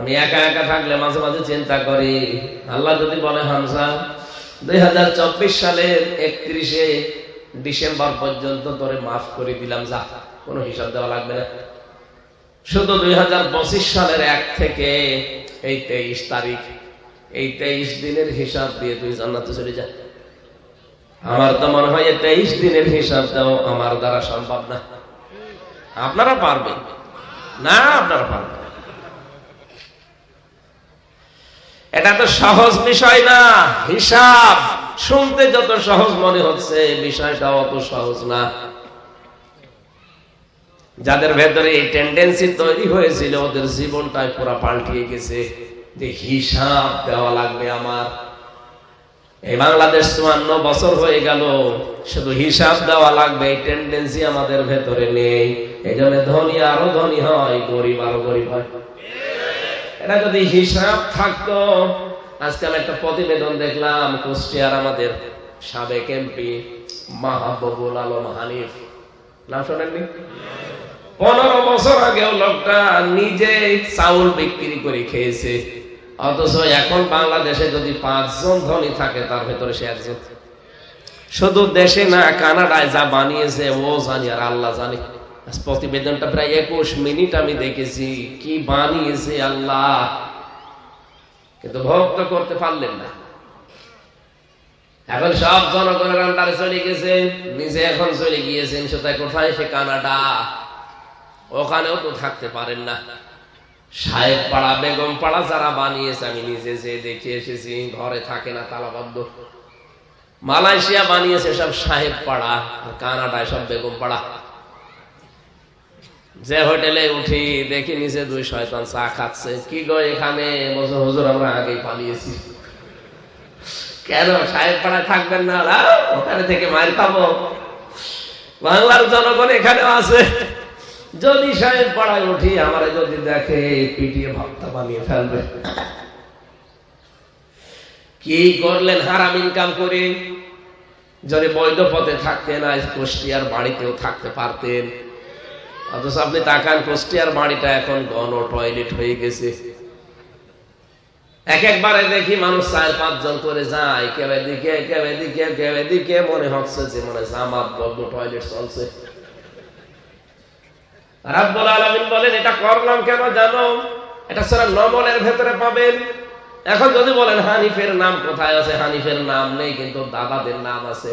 আমি একা একা থাকলে মাঝে মাঝে চিন্তা করি। আল্লাহ যদি বলে হামসা দুই হাজার চব্বিশ সালের একত্রিশে ডিসেম্বর পর্যন্ত তোরে মাফ করে দিলাম, যা, কোনো হিসাব দেওয়া লাগবে না। শুধু দুই হাজার পঁচিশ সালের এক থেকে এই তেইশ তারিখ, এই তেইশ দিনের হিসাব দিয়ে তুই জান্নাতে চলে যা। আমার তো মনে হয় তেইশ দিনের হিসাব দাও আমার দ্বারা সম্ভব না। আপনারা পারবেন? না, আপনারা পারবেন এটা তো সহজ বিষয় না, হিসাব। শুনতে যত সহজ মনে হচ্ছে বিষয়টা অত সহজ না। যাদের ভেতরে এই টেন্ডেন্সি তৈরি হয়েছিল, ওদের জীবনটাই পুরো পাল্টিয়ে গেছে। যে হিসাব দেওয়া লাগবে আমার। এই বাংলাদেশ চুয়ান্ন বছর হয়ে গেল, শুধু হিসাব দেওয়া লাগবে, এই টেন্ডেন্সি আমাদের ভেতরে নেই। এই জন্য ধনী আরও ধনী হয়, গরিব আরও গরিব হয়। এটা যদি হিসাব থাকতো আজকে আমি একটা প্রতিবেদন দেখলাম, কুষ্টিয়ার আমাদের সাবেক এমপি মাহবুবুল আলম হানিফ। নাম শোনেননি? পনেরো বছর আগেও লোকটা নিজে চাউল বিক্রি করে খেয়েছে। অথচ এখন বাংলাদেশে যদি পাঁচজন ধনী থাকে, তার ভেতরে সে একজন। শুধু দেশে না, কানাডায় যা বানিয়েছে, ও জানি আর আল্লাহ জানি। প্রতিবেদনটা প্রায় একুশ মিনিট আমি দেখেছি। কি বানিয়েছে আল্লাহ। কিন্তু ভোগ তো করতে পারলেন না। এখন সব জনগণের চলে গেছে। নিজে এখন চলে গিয়েছেন সেটা কোথায়? সে কানাডা। ওখানেও তো থাকতে পারেন না। সাহেব পাড়া বেগম পাড়া যারা বানিয়েছে, আমি নিজে যে দেখে এসেছি, ঘরে থাকে না তালাবদ্ধ মালয়েশিয়া বানিয়েছে সব সাহেব পাড়া আর কানাডায় সব বেগম পাড়া যে হোটেলে উঠি দেখি নিচে দুই শয়তান চা খাচ্ছে। কি গো এখানে? বছর হুজুর, আমরা আগেই পালিয়েছি। কেন? সাহেব পাড়ায় থাকবেন না? ওখানে থেকে মায়ের খাব। বাংলার জনগণ এখানেও আছে। যদি সাহেব পাড়ায় উঠি, আমার যদি দেখে, পিটিয়ে ভক্তা বানিয়ে ফেলবে। কি করলেন? হারাম ইনকাম করে যদি বৈধ পথে থাকতেন, আজ কুষ্টিয়ার বাড়িতেও থাকতে পারতেন। অথচ আপনি তাকান, কুষ্টিয়ার বাড়িটা এখন গণ টয়লেট হয়ে গেছে। এক একবারে দেখি মানুষ চার পাঁচজন করে যায়, কেউ এদিকে কেউ এদিকে কেউ এদিকে, মনে হচ্ছে যে মনে জামাত বদ্ধ টয়লেট চলছে। রাব্বুল আলামিন বলেন, এটা করলাম কেন জানো? এটা সারা নমলের ভেতরে পাবেন। এখন যদি বলেন, হানিফের নাম কোথায় আছে? হানিফের নাম নেই, কিন্তু দাদাদের নাম আছে।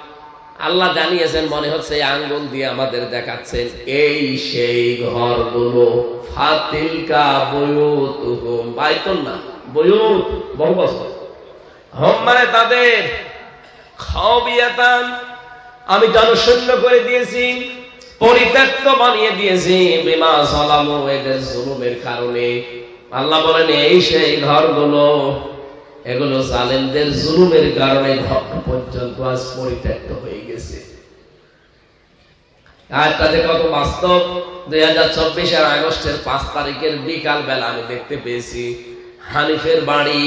আল্লাহ জানিয়েছেন, মনে হচ্ছে আঙ্গুল দিয়ে আমাদের দেখাচ্ছেন, এই সেই ঘরগুলো হম মানে তাদের আমি জনশূন্য করে দিয়েছি, পরিত্যক্ত বানিয়ে দিয়েছি, বিমা সালামু এদের জুলুমের কারণে। আল্লাহ বলেন, এই সেই ঘরগুলো এগুলো জালেমদের জুলুমের কারণে পর্যন্ত আজ পরিত্যক্ত হয়ে গেছে। আজটাতে কত বাস্তব। দুই হাজার চব্বিশের আগস্টের পাঁচ তারিখের বিকাল বেলা আমি দেখতে পেয়েছি, হানিফের বাড়ি,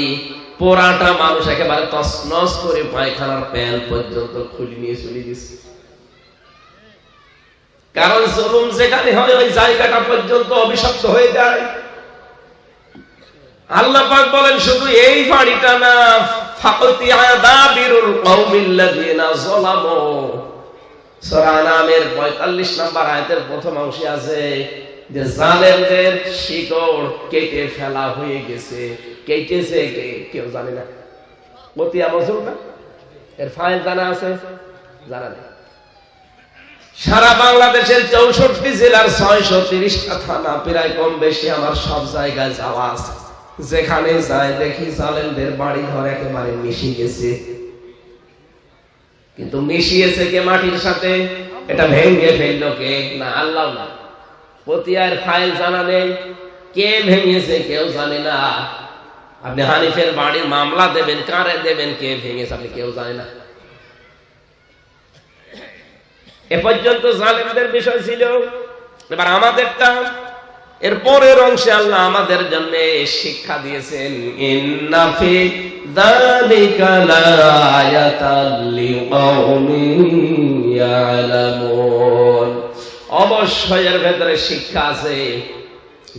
পোড়াটা মানুষ একেবারে তসনস করে পায়খানার প্যান পর্যন্ত খুলে নিয়ে চলে গেছে। কারণ জুলুম যেখানে হয়, ওই জায়গাটা পর্যন্ত অভিশপ্ত হয়ে যায়। আল্লাহ পাক বলেন, শুধু এই বাড়িটা না ফাকতি কওমিল্লাযিনা সূরা নামের 45 নম্বর আয়াতের প্রথম অংশে আছে যে, জালেমদের শিকড় কেটে ফেলা হয়ে গেছে। কেটেছে কেউ জানে না। না? এর ফাইল জানা আছে? জানা নেই। সারা বাংলাদেশের চৌষট্টি জেলার ছয়শো তিরিশটা থানা, প্রায় কম বেশি আমার সব জায়গায় যাওয়া আছে। যেখানে যায় দেখি জালেমদের বাড়ি ঘর একেবারে মিশে গেছে। কিন্তু মিশিয়েছে কে মাটির সাথে? এটা ভেঙে ফেলল কে? না, আল্লাহ না। পতিয়ার ফাইল জানা নেই। কে ভেঙেছে কেউ জানে না। আপনি হানিফের বাড়ির মামলা দেবেন, কারে দেবেন, কে ভেঙেছে আপনি কেউ জানে না। এ পর্যন্ত জালেমদের বিষয় ছিল। এবার আমাদেরটা এর পরের অংশে আল্লাহ আমাদের জন্য শিক্ষা দিয়েছেন অবশ্যই এর ভেতরে শিক্ষা আছে।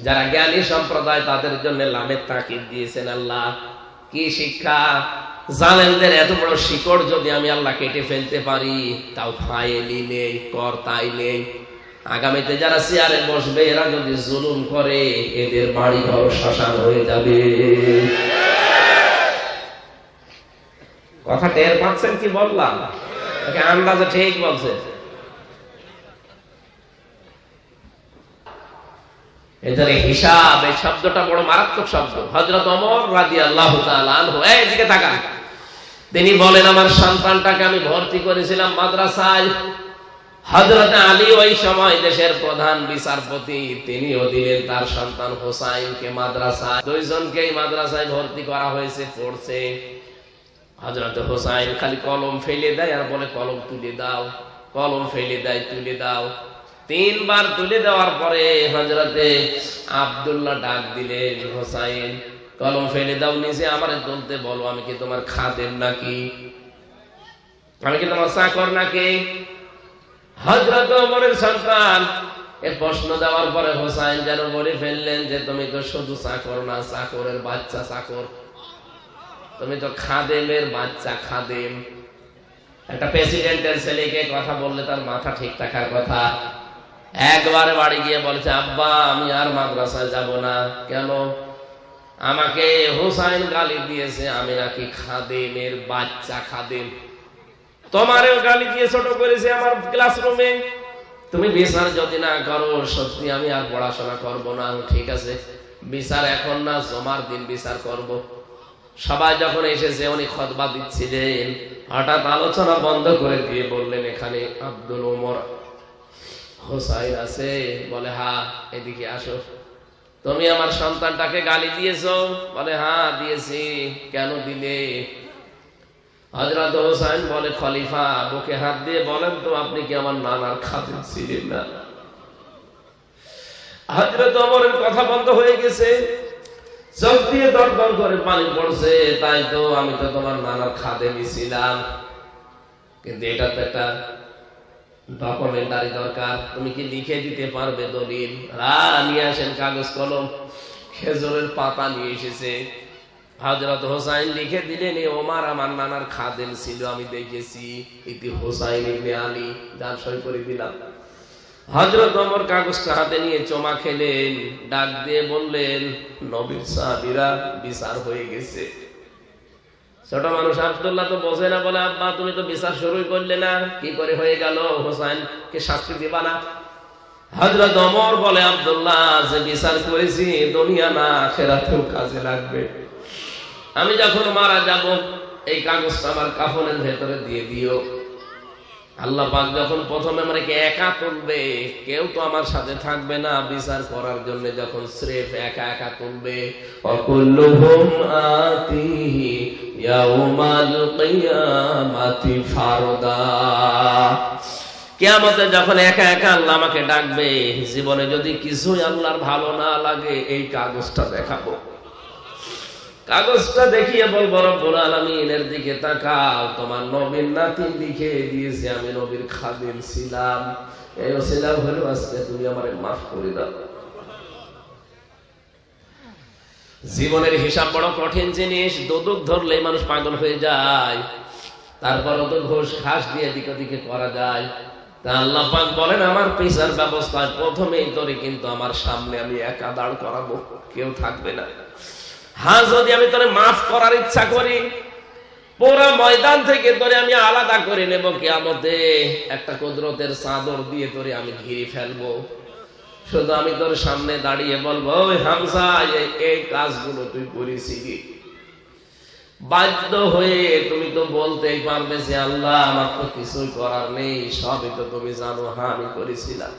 যারা জ্ঞানী সম্প্রদায়, তাদের জন্য লাভের তাকিদ দিয়েছেন আল্লাহ। কি শিক্ষা? জালেমদের এত বড় শিকড় যদি আমি আল্লাহ কেটে ফেলতে পারি, তাও ফাইলি নেই, কর তাই নেই। আগামীতে যারা চেয়ারে বসবে, এরা যদি জুলুম করে, এদের বাড়ি ঘর শ্মশান হয়ে যাবে। কথা টের পাচ্ছেন কি বললাম? নাকি আন্দাজে ঠিক বলছে। এদের হিসাব, এই শব্দটা বড় মারাত্মক শব্দ। হজরত অমর রাজি আল্লাহ এদিকে থাকা তিনি বলেন, আমার সন্তানটাকে আমি ভর্তি করেছিলাম মাদ্রাসায়। হজরত আলী ওই সময় দেশের প্রধান বিচারপতি তার সন্তান হোসাইনকে মাদ্রাসায়। মাদ্রাসায় ভর্তি করা হয়েছে, পড়ছে। হজরত হোসাইন খালি কলম ফেলে দেয় আর বলে, কলম তুলে দাও, কলম ফেলে দেয়, তুলে দাও। তিনবার তুলে দেওয়ার পরে হজরতে আবদুল্লাহ ডাক দিলেন, হোসাইন, কলম ফেলে দাও নিচে আমার তুলতে বলো, আমি কি তোমার খাদেম নাকি? আমি কি তোমার চাকর নাকি? হজরত ওমরের সন্তান। এ প্রশ্ন দেওয়ার পরে হোসাইন যেন বলে ফেললেন যে, তুমি তো শুধু চাকর না, চাকরের বাচ্চা চাকর। তুমি তো খাদেমের বাচ্চা খাদেম। একটা প্রেসিডেন্টের ছেলেকে কথা বললে তার মাথা ঠিক থাকার কথা। একবারে বাড়ি গিয়ে বলছে, আব্বা, আমি আর মাদ্রাসায় যাব না। কেন? আমাকে হোসাইন গালি দিয়েছে, আমি নাকি খাদেমের বাচ্চা খাদেম। তোমারও গালি দিয়ে ছোট করেছে আমার ক্লাসরুমে তুমি বিচার যদি না করো, সত্যি আমি আর পড়াশোনা করব না ঠিক আছে? বিচার এখন না, জমার দিন বিচার করব। সবাই যখন এসেছে, উনি খতবা দিচ্ছিলেন। হঠাৎ আলোচনা বন্ধ করে দিয়ে বললেন, এখানে আব্দুল ওমর হোসাইন আছে। বলে, হা, এদিকে আসো। তুমি আমার সন্তানটাকে গালি দিয়েছ? বলে হ্যাঁ দিয়েছি। কেন দিলে? হজরত হোসাইন বলে, খলিফা বুকে হাত দিয়ে বলেন তো, আপনি কি আমার নানার খাতির ছিলেন না? হজরত অমরের কথা বন্ধ হয়ে গেছে। তাই তো আমি তো তোমার নানার খাদে দরকার। তুমি কি লিখে দিতে পারবে দলিল? রা, নিয়ে আসেন কাগজ কলম। খেজুরের পাতা নিয়ে এসেছে। হজরত হোসাইন লিখে দিলেন ওমার আমার নানার খাদেম ছিল, আমি দেখেছি ইতি হোসাইন ইবনে আলী, যার সই করে দিলাম। হজরত ওমর কাগজটা হাতে নিয়ে চমা খেলেন, ডাক দিয়ে বললেন, নবীর সাহাবীরা বিচার হয়ে গেছে। ছোট মানুষ আব্দুল্লাহ তো বোঝে না, বলে, আব্বা, তুমি তো বিচার শুরুই করলে না, কি করে হয়ে গেল? হোসাইন কে শাস্তি দিবা না? হজরত অমর বলে, আব্দুল্লাহ, যে বিচার করেছি, দুনিয়া না খেরাতেও কাজে লাগবে। আমি যখন মারা যাব, এই কাগজটা আমার কাফনের ভেতরে দিয়ে দিও। আল্লাহ পাক যখন প্রথমে আমাকে একা তুলবে, কেউ তো আমার সাথে থাকবে না বিচার করার জন্য যখন স্রেফ একা একা তুলবে। অকুল্লুহুম আতিহি ইয়াউমাল কিয়ামাতি ফারদা। কিয়ামতে যখন একা একা আল্লাহ আমাকে ডাকবে, জীবনে যদি কিছুই আল্লাহর ভালো না লাগে, এই কাগজটা দেখাবো। কাগজটা দেখিয়ে বলব, রব্বুল আলামিনের দিকে তাকাও। তোমার নবীর নাতি লিখে দিয়েছে, আমি নবীর খাদিম ছিলাম। এই ছিলাম হলো আজকে তুমি আমারে মাফ করে দাও। জীবনের হিসাব বড় কঠিন জিনিস, দোদক ধরলে মানুষ পাগল হয়ে যায়। তারপর তো ঘোষ খাস দিয়ে দিকে দিকে করা যায়। তা আল্লাহ পাক বলেন, আমার পেশার ব্যবস্থা প্রথমেই তোরে কিন্তু আমার সামনে আমি একা দাঁড় করাবো, কেউ থাকবে না। হ্যাঁ যদি আমি তোরে মাফ করার ইচ্ছা করি, পুরা ময়দান থেকে তোরে আমি আলাদা করে নেব কেয়ামতে। একটা কুদরতের চাদর দিয়ে তোরে আমি ঘিরে ফেলব। শুধু আমি তোর সামনে দাঁড়িয়ে বলব, ওই হামসা এই কাজগুলো তুই করেছিলি। বাধ্য হয়ে তুমি তো বলতেই পারবে যে, আল্লাহ, আমার তো কিছুই করার নেই, সবই তো তুমি জানো হ্যাঁ আমি করেছিলাম।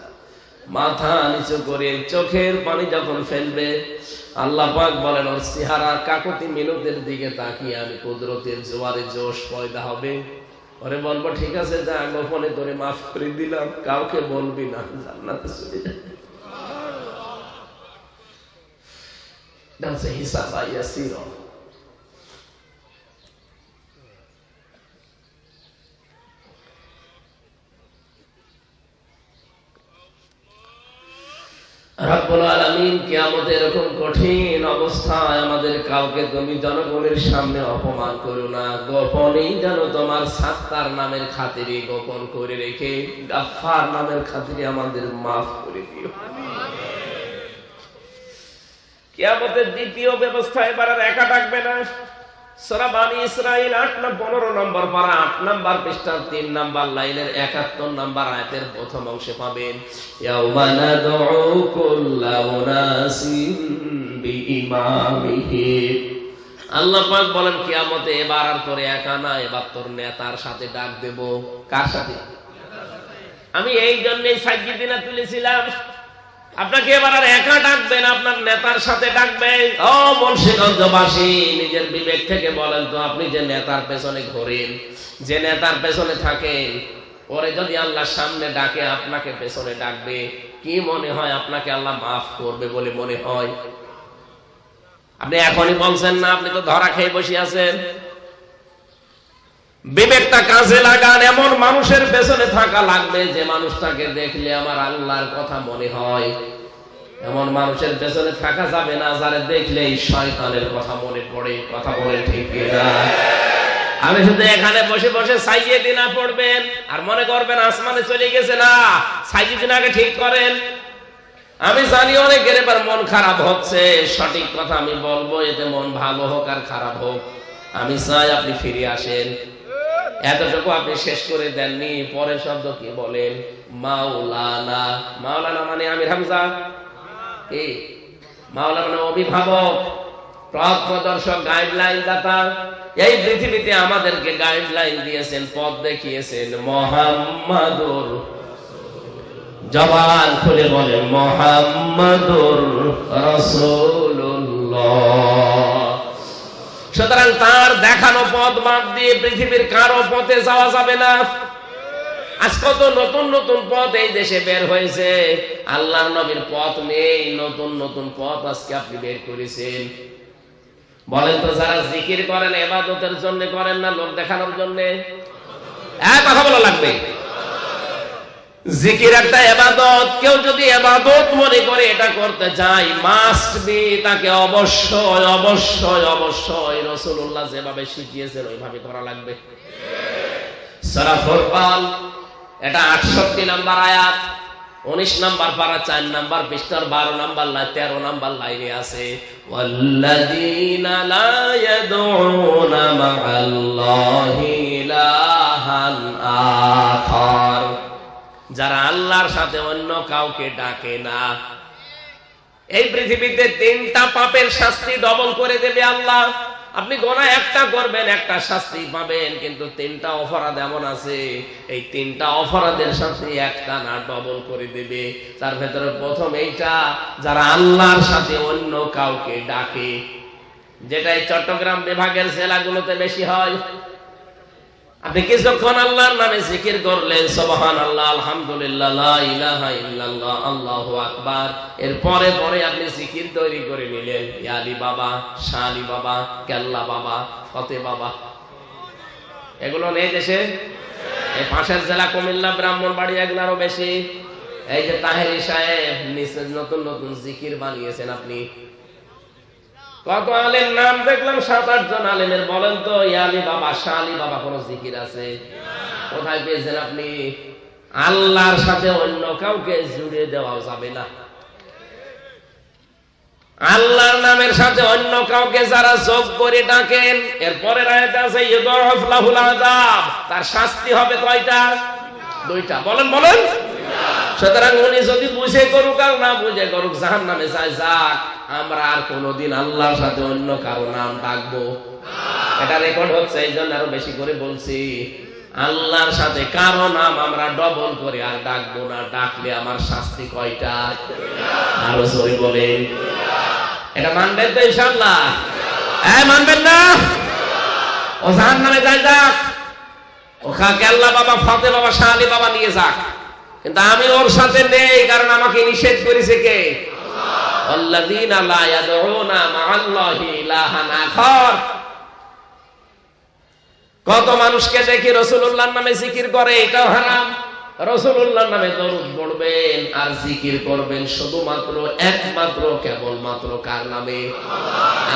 মাথা নিচু করে চোখের পানি যখন ফেলবে, আল্লাহ পাক বলেন, ওর চেহারা কাকতি মিনতের দিকে তাকিয়ে আমি কুদরতের জোয়ারে জোশ পয়দা হবে। ওরে বলব, ঠিক আছে, যা গোপনে তোরে মাফ করে দিলাম, কাউকে বলবি না, জান্নাতে চলে যাবে। a hisab yasira. রব্বুল আলামিন কিয়ামতে এরকম কঠিন অবস্থায় আমাদের কাউকে তুমি জনগণের সামনে অপমান করো না। গোপনেই যেন তোমার সাত্তার নামের খাতিরে গোপন করে রেখে, গাফফার নামের খাতিরে আমাদের মাফ করে দিও। কেয়ামতের দ্বিতীয় ব্যবস্থা এবার আর একা ডাকবে না। সূরা বানি ইসরাইল 8 না 15 নম্বর পারা 8 নম্বর পৃষ্ঠার 3 নম্বর লাইনের 71 নম্বর আয়াতের প্রথম অংশে পাবেন, ইয়াউমা নাদউ কুল্লা উনাসিন বিইমামিহি। আল্লাহ বলেন, কিয়ামতে এবার আর তোরে একা না, এবার তোর নেতার সাথে ডাক দেব। কার সাথে? আমি এই জন্যই সাজ্জিদিনা তুলেছিলাম আপনাকে এবার আর একা ডাকবেন, আপনার নেতার সাথে ডাকবেন। ও মুন্সিগঞ্জবাসী, নিজের বিবেক থেকে বলেন তো, আপনি যে নেতার পেছনে ঘোরেন, যে নেতার পেছনে থাকেন পরে যদি আল্লাহ সামনে ডাকে, আপনাকে পেছনে ডাকবে। কি মনে হয় আপনাকে আল্লাহ মাফ করবে বলে মনে হয়? আপনি এখনই বলছেন না, আপনি তো ধরা খেয়ে বসে আছেন। বিবেকটা কাজে লাগান, এমন মানুষের পেছনে থাকা লাগবে যে মানুষটাকে দেখলে আমার আল্লাহর কথা মনে হয়। এমন মানুষের পেছনে থাকা যাবে না, যারা দেখলেই শয়তানের কথা মনে পড়ে, কথা বলে ঠিক আমি শুধু এখানে বসে বসে সাইয়ে দিনা পড়বেন, আর মনে করবেন আসমানে চলে গেছে না সাইয়ে দিনাকে ঠিক করেন। আমি জানি অনেকের এবার মন খারাপ হচ্ছে, সঠিক কথা আমি বলব, এতে মন ভালো হোক আর খারাপ হোক। আমি চাই আপনি ফিরে আসেন। এতটুকু আপনি শেষ করে দেননি। পরের শব্দ কি বলেন মাওলানা। মাওলানা মানে আমির হামজা? কি? মাওলানা মানে অভিভাবক, পথ প্রদর্শক গাইডলাইন দাতা। এই পৃথিবীতে আমাদেরকে গাইডলাইন দিয়েছেন, পথ দেখিয়েছেন মোহাম্মদুর জবান খুলে বলেন, মোহাম্মদুর রসুল্লাহ সুতরাং তার দেখানো পথ বাদ দিয়ে পৃথিবীর কারও পথে যাওয়া যাবে না। আজ কত নতুন নতুন পথ এই দেশে বের হয়েছে। আল্লাহর নবীর পথ নেই, নতুন নতুন পথ আজকে আপনি বের করেছেন। বলেন তো, যারা জিকির করেন, এবাদতের জন্য করেন না, লোক দেখানোর জন্য? এক কথা বলা লাগবে। জিকির একটা এবাদত কেউ যদি এবাদত মনে করে এটা করতে চায় মাস্ট বি তাকে অবশ্যই অবশ্যই অবশ্যই রসুল্লাহ যেভাবে শিখিয়েছেন ওইভাবে করা লাগবে সারা ফোরকান এটা আটষট্টি নাম্বার আয়াত উনিশ নাম্বার পারা চার নাম্বার পৃষ্ঠার বারো নাম্বার লাই তেরো নাম্বার লাইনে আছে والذين لا يدعون مع الله إلها آخر যারা আল্লাহর সাথে অন্য কাউকে ডাকে না। এই পৃথিবীতে তিনটা পাপের শাস্তি ডবল করে দেবে আল্লাহ। আপনি গোনা একটা করবেন, একটা শাস্তি পাবেন, কিন্তু তিনটা অপরাধ এমন আছে, এই তিনটা অপরাধের শাস্তি একটা না ডবল করে দেবে। তার ভেতরে প্রথম এইটা, যারা আল্লাহর সাথে অন্য কাউকে ডাকে যেটা এই চট্টগ্রাম বিভাগের জেলাগুলোতে বেশি হয় আপনি কিছুক্ষণ আল্লাহর নামে জিকির করলেন সবহান আল্লাহ আলহামদুলিল্লাহ ইলাহা ইল্লাল্লাহ, আল্লাহু আকবার এর পরে পরে আপনি জিকির তৈরি করে নিলেন ইয়ালি বাবা শালি বাবা, কেল্লা বাবা, ফতে বাবা। এগুলো নেই দেশে? এই পাশের জেলা কুমিল্লা, ব্রাহ্মণবাড়ি এগুলো আরও বেশি। এই যে তাহেরি সাহেব নিচে নতুন নতুন জিকির বানিয়েছেন আপনি। কত আলেম নাম দেখলাম, সাত, আট জন আলেমের, বলেন তো ইয়ালি বাবা শালি বাবা কোন জিকির আছে? কোথায় পেয়েছেন আপনি? আল্লাহর সাথে অন্য কাউকে জুড়ে দেওয়া যাবে না। আল্লাহর নামের সাথে অন্য কাউকে যারা যোগ করে ডাকেন এরপরে রায়তে আছে তার শাস্তি হবে কয়টা? দুইটা। বলেন বলেন। সুতরাং উনি যদি বুঝে করুক আর না বুঝে করুক জাহান নামে যায় যাক। আমরা আর কোনোদিন আল্লাহর সাথে অন্য কারও নাম ডাকবো। এটা রেকর্ড হচ্ছে, এই জন্য আরও বেশি করে বলছি। আল্লাহর সাথে কারও নাম আমরা ডবল করে আর ডাকবো না। ডাকলে আমার শাস্তি কয়টা? আরও সই বলেন। এটা মানবেন তো ইনশাল্লাহ হ্যাঁ মানবেন না? ও জাহান নামে যাই যাক। ওখা কেল্লা বাবা ফতে বাবা শাহালি বাবা নিয়ে যাক। কিন্তু আমি ওর সাথে নেই, কারণ আমাকে নিষেধ করেছে কে? কত মানুষকে দেখি রসুল্লাহর নামে জিকির করে, এটাও হারাম। রসুল্লাহর নামে দরুদ পড়বেন আর জিকির করবেন শুধুমাত্র, একমাত্র, কেবলমাত্র কার নামে?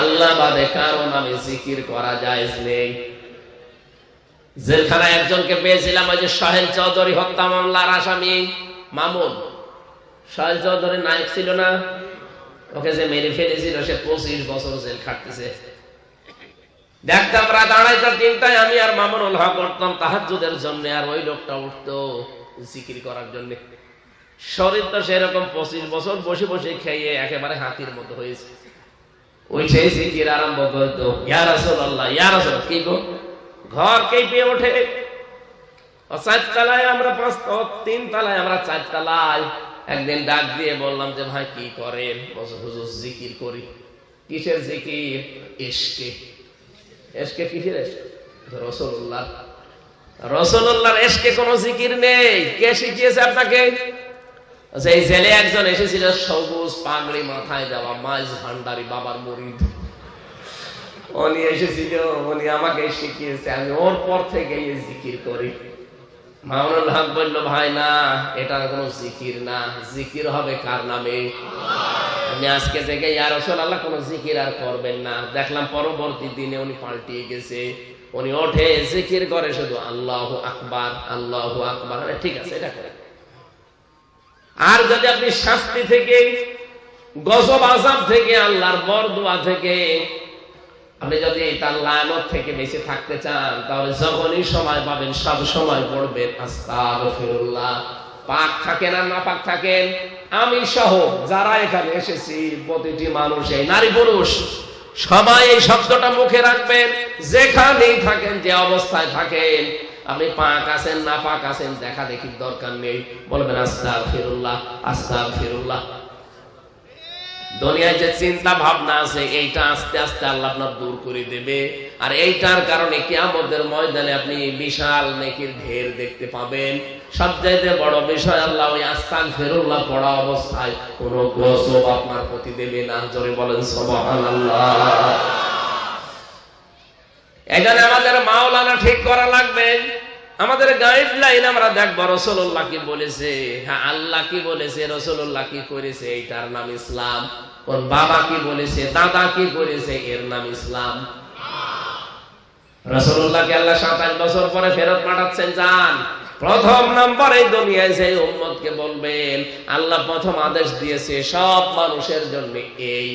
আল্লাহ। বাদে কারও নামে জিকির করা যায় নেই। জেলখানায় একজনকে পেয়েছিলাম, ওই যে সোহেল চৌধুরী হত্যা মামলার আসামি। মামুন। সোহেল চৌধুরী নায়ক ছিল না। ওকে যে মেরে ফেলেছিল, সে পঁচিশ বছর জেল খাটতেছে। দেখতাম রাত আড়াইটার তিনটায় আমি আর করতাম তাহাজুদের জন্য, আর ওই লোকটা উঠতো জিকির করার জন্য। শরীর তো সেরকম পঁচিশ বছর বসে বসে খেয়ে একেবারে হাতির মতো হয়েছে। উঠে জিকির আরম্ভ করতো ইয়ার আসল আল্লাহ ইয়ার আসল কি ঘর কেঁপে ওঠে। ও চার তলায় আমরা পাঁচ তিন তলায় আমরা চার তলায়। একদিন ডাক দিয়ে বললাম যে, ভাই, কি করেন? হুজুর, জিকির করি। কিসের জিকির? এসকে। এসকে কিসের এসকে? রসুল্লাহ রসুল্লাহর এসকে কোনো জিকির নেই। কে শিখিয়েছে আপনাকে? এই জেলে একজন এসেছিল সবুজ পাগড়ি মাথায় দেওয়া মাঝ ভান্ডারি, বাবার মরিদ এসেছিল আমাকে শিখিয়েছে, আমি ওর পর থেকে জিকির করি। মামুনুল হক বলল, ভাই, না, এটা জিকির না। জিকির হবে কার নামে? আমি আজকে থেকে ইয়ার আল্লাহ কোনো জিকির আর করবেন না। দেখলাম পরবর্তী দিনে উনি পাল্টিয়ে গেছে। উনি ওঠে, জিকির করে শুধু আল্লাহ আকবার আল্লাহ আকবার। ঠিক আছে, এটা করে আর যদি আপনি শাস্তি থেকে, গজব আজাব থেকে, আল্লাহর বরদোয়া থেকে আপনি যদি তার লায়নত থেকে বেঁচে থাকতে চান, তাহলে যখনই সময় পাবেন, সব সময় পড়বেন। আস্তাগফিরুল্লাহ। পাক থাকেন আর না পাক থাকেন। আমি সহ যারা এখানে এসেছি, প্রতিটি মানুষ, এই নারী পুরুষ, সবাই এই শব্দটা মুখে রাখবেন। যেখানেই থাকেন, যে অবস্থায় থাকেন, আপনি পাক আছেন না পাক আছেন দেখা দেখির দরকার নেই। বলবেন, আস্তাগফিরুল্লাহ আস্তাগফিরুল্লাহ। দুনিয়ায় যে চিন্তা ভাবনা আছে, এইটা আস্তে আস্তে আল্লাহ আপনার দূর করে দেবে। আর এইটার কারণে কিয়ামতের ময়দানে আপনি বিশাল নেকির ঢের দেখতে পাবেন। সবচাইতে বড় বিষয় আল্লাহ ওই আস্তান ফেরুল্লাহ পড়া অবস্থায় কোন গসব আপনার প্রতি দেবে না। জোরে বলেন, সুবহানাল্লাহ। এখানে আমাদের মাওলানা ঠিক করা লাগবে। আমাদের গাইডলাইন আমরা দেখব রসল্লাহ কি বলেছে? হ্যাঁ আল্লাহ কি বলেছে? রসুল্লাহ কি করেছে? এইটার নাম ইসলাম। ওর বাবা কি বলেছে? দাদা কি করেছে? এর নাম ইসলাম। রসুল্লাহকে আল্লাহ সাতাশ বছর পরে ফেরত পাঠাচ্ছেন? যান। প্রথম নাম্বার এই দুনিয়ায় যে উম্মতকে বলবেন, আল্লাহ প্রথম আদেশ দিয়েছে, সব মানুষের জন্য এই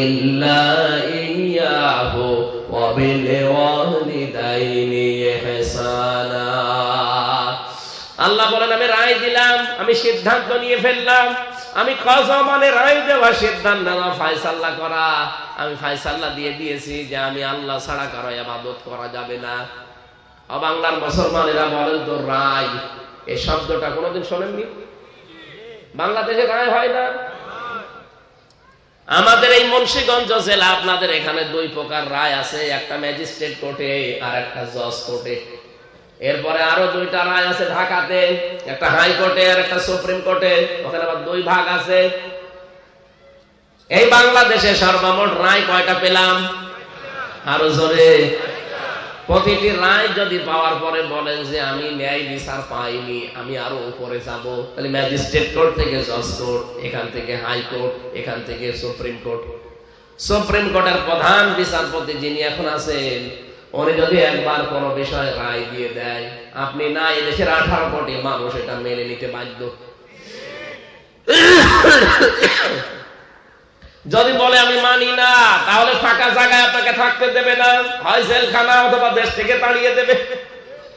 ইল্লা আল্লাহ বলেন, আমি রায় দিলাম, আমি সিদ্ধান্ত নিয়ে ফেললাম। আমি কজমানে রায় দেওয়া সিদ্ধান্ত নেওয়া ফায়সাল্লা করা। আমি ফায়সাল্লা দিয়ে দিয়েছি যে আমি আল্লাহ ছাড়া কারও আবাদত করা যাবে না। বাংলার মুসলমানেরা বলেন তো রায়। এই শব্দটা কোনোদিন শোনেননি? বাংলাদেশে রায় হয় না? আমাদের এই মুন্সিগঞ্জ জেলা, আপনাদের এখানে দুই প্রকার রায় আছে, একটা ম্যাজিস্ট্রেট কোর্টে আর একটা জজ কোর্টে। এরপরে আরও দুইটা রায় আছে ঢাকাতে, একটা হাইকোর্টে আর একটা সুপ্রিম কোর্টে, ওখানে আবার দুই ভাগ আছে। এই বাংলাদেশে সর্বমোট রায় কয়টা পেলাম? আরও জোরে। প্রতিটি রায় যদি পাওয়ার পরে বলেন যে আমি ন্যায় বিচার পাইনি, আমি আরও উপরে যাব। তাহলে ম্যাজিস্ট্রেট কোর্ট থেকে জজ কোর্ট, এখান থেকে হাইকোর্ট এখান থেকে সুপ্রিম কোর্ট। সুপ্রিম কোর্টের প্রধান বিচারপতি যিনি এখন আছেন উনি যদি একবার কোন বিষয়ে রায় দিয়ে দেয়, আপনি না এদেশের আঠারো কোটি মানুষ এটা মেনে নিতে বাধ্য। যদি বলে আমি মানি না, তাহলে ফাঁকা জায়গায় আপনাকে থাকতে দেবে না। হয় জেলখানা অথবা দেশ থেকে তাড়িয়ে দেবে।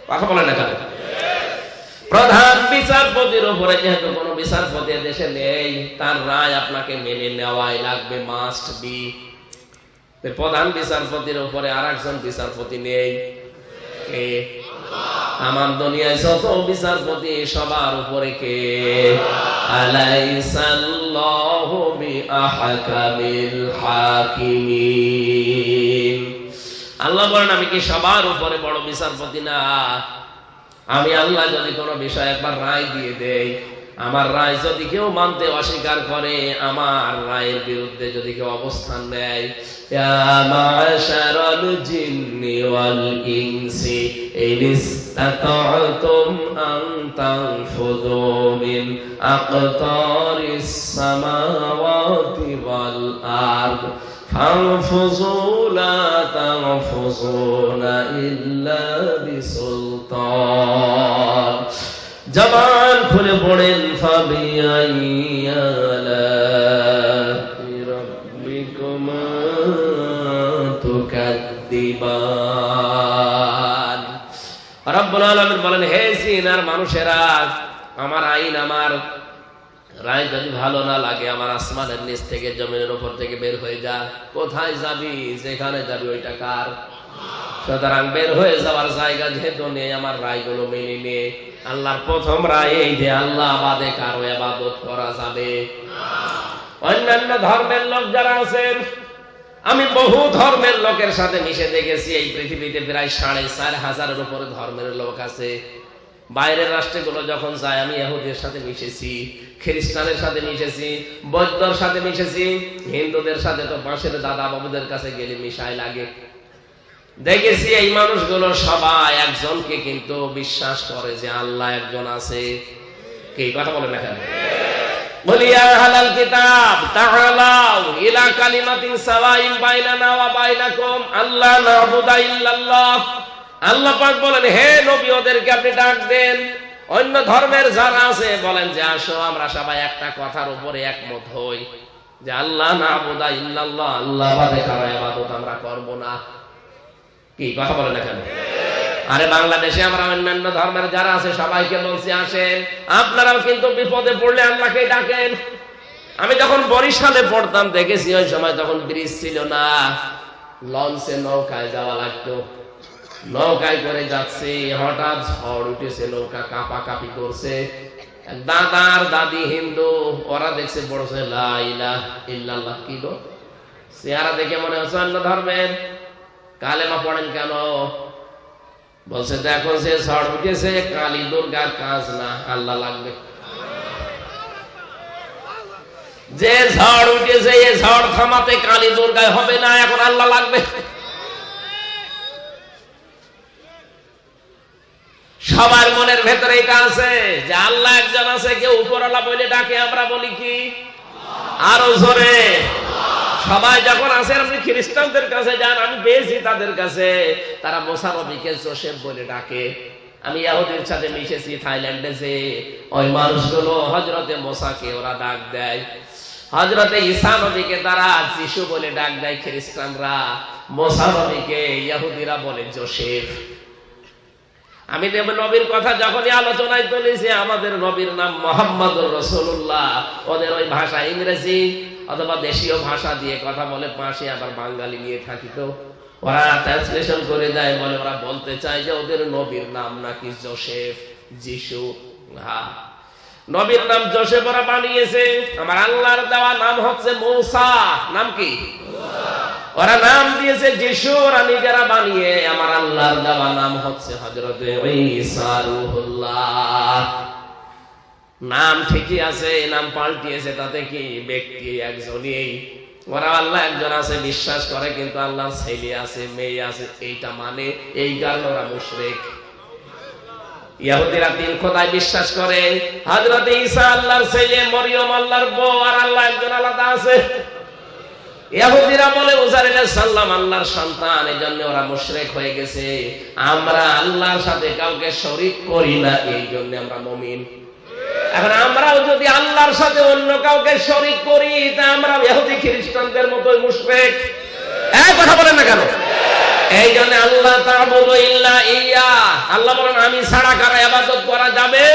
কথা বলে না প্রধান বিচারপতির উপরে যেহেতু কোন বিচারপতি দেশে নেই, তার রায় আপনাকে মেনে নেওয়াই লাগবে মাস্ট বি প্রধান বিচারপতির উপরে আর একজন বিচারপতি নেই। আমার দুনিয়ায় যত বিচারপতি সবার উপরে কে? আল্লাহ বলেন, আমি কি সবার উপরে বড় বিচারপতি না? আমি আল্লাহ যদি কোনো বিষয় একবার রায় দিয়ে দেই আমার রায় যদি কেউ মানতে অস্বীকার করে আমার রায়ের বিরুদ্ধে যদি কেউ অবস্থান নেয় يا معشر الجن والإنس إن استطعتم أن تنفذوا من أقطار السماوات والأرض فانفذوا لا تنفذون إلا بسلطان জবান খুলে পড়েন বলেন হে সিনার মানুষেরা আমার আইন আমার রায় যদি ভালো না লাগে আমার আসমানের নিচ থেকে জমিনের উপর থেকে বের হয়ে যা। কোথায় যাবি? যেখানে যাবি? ওইটা কার? সুতরাং বের হয়ে যাওয়ার জায়গা যেহেতু নেই আমার রায়গুলো মেনে নে। আল্লাহর প্রথম রায় এই যে আল্লাহ বাদে কারও আবাদত করা যাবে। অন্যান্য ধর্মের লোক যারা আছেন, আমি বহু ধর্মের লোকের সাথে মিশে দেখেছি, এই পৃথিবীতে প্রায় সাড়ে চার হাজারের উপরে ধর্মের লোক আছে। বাইরের রাষ্ট্রগুলো যখন যায়, আমি এহুদের সাথে মিশেছি খ্রিস্টানের সাথে মিশেছি, বৌদ্ধর সাথে মিশেছি, হিন্দুদের সাথে তো পাশের দাদা বাবুদের কাছে গেলে মিশাই লাগে। দেখেছি এই মানুষগুলো সবাই একজনকে কিন্তু বিশ্বাস করে যে আল্লাহ একজন আছে। কি কথা আল্লাহ পাক বলেন অন্য ধর্মের যারা আছে, বলেন যে, আসো, আমরা সবাই একটা কথার উপরে একমত হই যে আল্লাহ নাবুদা ইল্লাল্লাহ, আল্লাহ আমরা করব না। কি, কথা বলেন এখানে আরে বাংলাদেশে আমরা অন্যান্য ধর্মের যারা আছে, সবাইকে বলছি, আসেন। আপনারাও কিন্তু বিপদে পড়লে আল্লাহকে ডাকেন। আমি যখন বরিশালে পড়তাম, দেখেছি ওই সময় তখন ব্রিজ ছিল না। লঞ্চে নৌকায় যাওয়া লাগতো। নৌকায় করে যাচ্ছে, হঠাৎ ঝড় উঠেছে, নৌকা কাপা কাপি করছে দাদার দাদি হিন্দু, ওরা দেখছে পড়ছে লাইলা ইল্লাল্লাহ, কি গো? চেহারা দেখে মনে হচ্ছে অন্য ধর্মের। কালেমা পড়েন কেন বলছে দেখো সে ঝড় উঠেছে কালী দুর্গার কাজ না আল্লাহ লাগবে যে ঝড় উঠেছে এ ঝড় থামাতে কালী দুর্গায় হবে না এখন আল্লাহ লাগবে সবার মনের ভেতরে এটা আছে যে আল্লাহ একজন আছে, কেউ উপরওয়ালা বলে ডাকে, আমরা বলি কি? আরও জোরে। সবাই যখন আসেন আপনি খ্রিস্টানদের কাছে যান, আমি পেয়েছি তাদের কাছে। তারা মোসানবীকে জোসেফ বলে ডাকে। আমি ইয়াহুদের সাথে মিশেছি, থাইল্যান্ডে যে ওই মানুষগুলো হজরতে মোসাকে ওরা ডাক দেয়। হজরতে ঈসা নবীকে তারা যিশু বলে ডাক দেয়, খ্রিস্টানরা। মোসা নবীকে ইয়াহুদিরা বলে জোসেফ। আমি দেব নবীর কথা যখনই আলোচনায় তুলেছি, আমাদের নবীর নাম মোহাম্মদ রসুল্লাহ ওদের ওই ভাষা ইংরেজি। অথবা দেশীয় ভাষা দিয়ে কথা বলে পাশে আবার বাঙালি নিয়ে থাকি তো। ওরা ট্রান্সলেশন করে দেয়, বলে ওরা বলতে চায় যে ওদের নবীর নাম নাকি জোসেফ, যিশু হ্যাঁ নবীর নাম জোসেফ ওরা বানিয়েছে। আমার আল্লাহর দেওয়া নাম হচ্ছে মৌসা। নাম কি? ওরা নাম দিয়েছে যিশু, ওরা নিজেরা বানিয়ে। আমার আল্লাহর দেওয়া নাম হচ্ছে হজরতে নাম ঠিকই আছে নাম পাল্টিয়েছে, তাতে কি ব্যক্তি একজনই ওরা আল্লাহ একজন আছে, বিশ্বাস করে, কিন্তু আল্লাহর ছেলে আছে, মেয়ে আছে, এইটা মানে এই কারণে ওরা মুশরেক। ইয়াহুদিরা তিন খোদায় বিশ্বাস করে ঈসা আল্লাহর ছেলে, মরিয়ম আল্লাহর বউ, আর আল্লাহ একজন আলাদা আছে। ইয়াহুদিরা বলে সাল্লাম আল্লাহর সন্তান এই জন্য ওরা মুশরেক হয়ে গেছে। আমরা আল্লাহর সাথে কাউকে শরিক করি না এই জন্য আমরা মমিন। এখন আমরাও যদি আল্লাহর সাথে অন্য কাউকে শরিক করি, তা আমরা ইহুদি খ্রিস্টানদের মতোই মুশরিক এক কথা বলেন না কেন? এই জন্য আল্লাহ তাআবুদু ইল্লা ইয়া। আল্লাহ বলেন, আমি ছাড়া কারও ইবাদত করা যাবে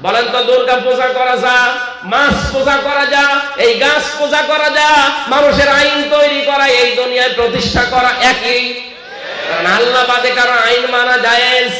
বলেন তো, দুর্গা পূজা করা যা, মাছ পূজা করা যা, এই গাছ পূজা করা যা, মানুষের আইন তৈরি করা, এই দুনিয়ায় প্রতিষ্ঠা করা একই। কারণ আল্লাহ বাদে কারও আইন মানা জায়েজ।